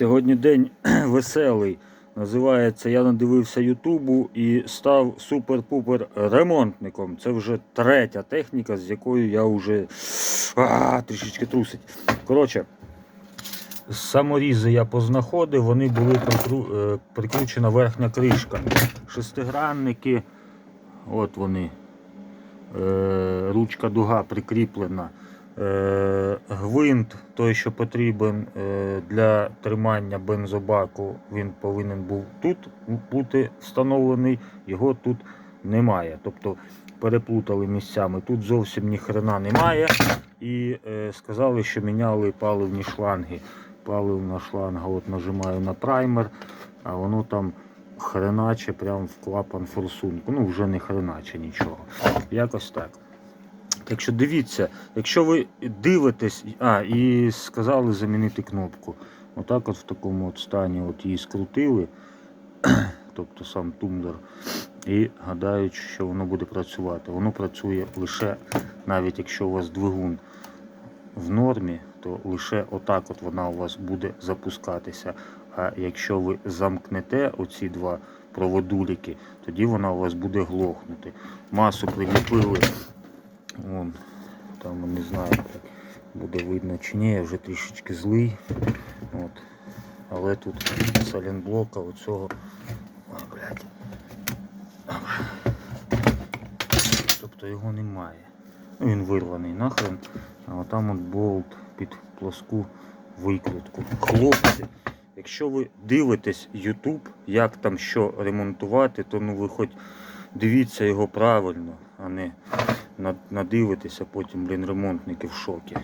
Сьогодні день веселий. Називається Я надивився Ютубу і став супер-пупер ремонтником. Це вже третя техніка, з якою я вже а, трішечки трусить. Коротше, саморізи я познаходив, вони були прикру... е, прикручена верхня кришка. Шестигранники, от вони. Е, ручка дуга прикріплена. Е, Гвинт, той, що потрібен е, для тримання бензобаку, він повинен був тут бути встановлений, його тут немає. Тобто переплутали місцями. Тут зовсім ні хрена немає. І е, сказали, що міняли паливні шланги. Паливна шланга, от нажимаю на праймер, а воно там хреначе прямо в клапан форсунку. Ну, вже не хреначе нічого. Якось так. Так що дивіться, якщо ви дивитесь, а, і сказали замінити кнопку. Отак от в такому от стані от її скрутили, тобто сам тумблер, і гадають, що воно буде працювати. Воно працює лише, навіть якщо у вас двигун в нормі, то лише отак от вона у вас буде запускатися. А якщо ви замкнете оці два проводуліки, тоді вона у вас буде глохнути. Масу приліпили. Вон, там не знаю, буде видно чи ні, я вже трішечки злий. От. Але тут салінблока оцього. Ой, блядь. Тобто його немає. Ну, він вирваний нахрен. А там от болт під плоску викрутку. Хлопці, якщо ви дивитесь YouTube, як там що ремонтувати, то ну ви хоч дивіться його правильно, а не надивитися, потім, блін, ремонтники в шокі.